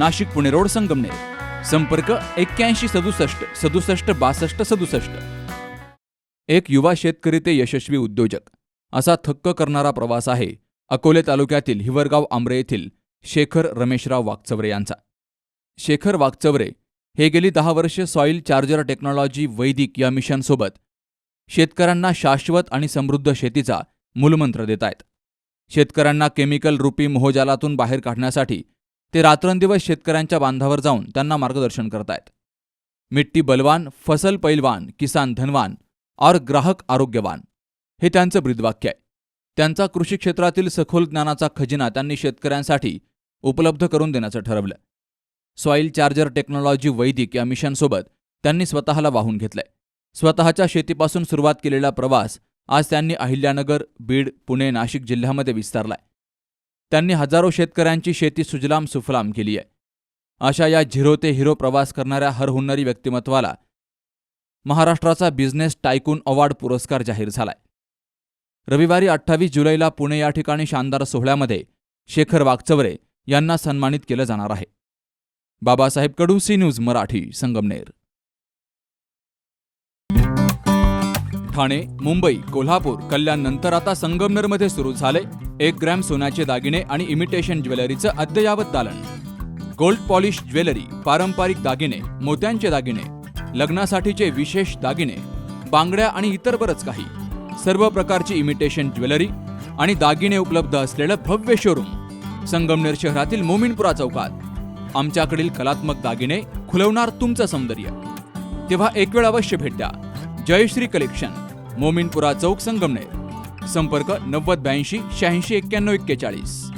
Nashik Pune road Sangamner. संपर्क एक्क्याऐंशी सदुसष्ट सदुसष्ट बासष्ट सदुसष्ट. एक युवा शेतकरी ते यशस्वी उद्योजक. असा थक्क करणारा प्रवास आहे अकोले तालुक्यातील हिवरगाव आंब्रे येथील शेखर रमेशराव वागचवरे यांचा. शेखर वागचवरे हे गेली दहा वर्षे सॉईल चार्जर टेक्नॉलॉजी वैदिक या मिशनसोबत शेतकऱ्यांना शाश्वत आणि समृद्ध शेतीचा मूलमंत्र देत आहेत शेतकऱ्यांना केमिकल रूपी मोहजालातून बाहेर काढण्यासाठी ते रात्रंदिवस शेतकऱ्यांच्या बांधावर जाऊन त्यांना मार्गदर्शन करतायत. मिट्टी बलवान फसल पैलवान किसान धनवान और ग्राहक आरोग्यवान. हे त्यांचं ब्रीदवाक्य आहे. त्यांचा कृषी क्षेत्रातील सखोल ज्ञानाचा खजिना त्यांनी शेतकऱ्यांसाठी उपलब्ध करून देण्याचं ठरवलं. सॉईल चार्जर टेक्नॉलॉजी वैदिक या मिशनसोबत त्यांनी स्वतःला वाहून घेतलंय. स्वतःच्या शेतीपासून सुरुवात केलेला प्रवास आज त्यांनी अहिल्यानगर बीड पुणे नाशिक जिल्ह्यामध्ये विस्तारलाय. त्यांनी हजारो शेतकऱ्यांची शेती सुजलाम सुफलाम केली आहे. अशा या झिरो ते हिरो प्रवास करणाऱ्या हरहुन्नरी व्यक्तिमत्वाला महाराष्ट्राचा बिझनेस टायकून अवॉर्ड पुरस्कार जाहीर झालाय. रविवारी अठ्ठावीस जुलैला पुणे या ठिकाणी शानदार सोहळ्यामध्ये शेखर वागचवरे यांना सन्मानित केलं जाणार आहे. Babasaheb Kadu C news Marathi Sangamner. Thane Mumbai Kolhapur Kalyan नंतर आता संगमनेरमध्ये सुरू झाले एक ग्रॅम सोन्याचे दागिने आणि इमिटेशन ज्वेलरीचं अद्ययावत दालन. गोल्ड पॉलिश ज्वेलरी पारंपरिक दागिने मोत्यांचे दागिने लग्नासाठीचे विशेष दागिने बांगड्या आणि इतर बरंच काही. सर्व प्रकारची इमिटेशन ज्वेलरी आणि दागिने उपलब्ध असलेलं भव्य शोरूम संगमनेर शहरातील मोमिनपुरा चौकात. आमच्याकडील कलात्मक दागिने खुलवणार तुमचं सौंदर्य. तेव्हा एक वेळ अवश्य भेट द्या. जयश्री कलेक्शन मोमिनपुरा चौक संगमनेर. संपर्क नव्वद ब्याऐंशी शहाऐंशी एक्क्याण्णव एक्केचाळीस.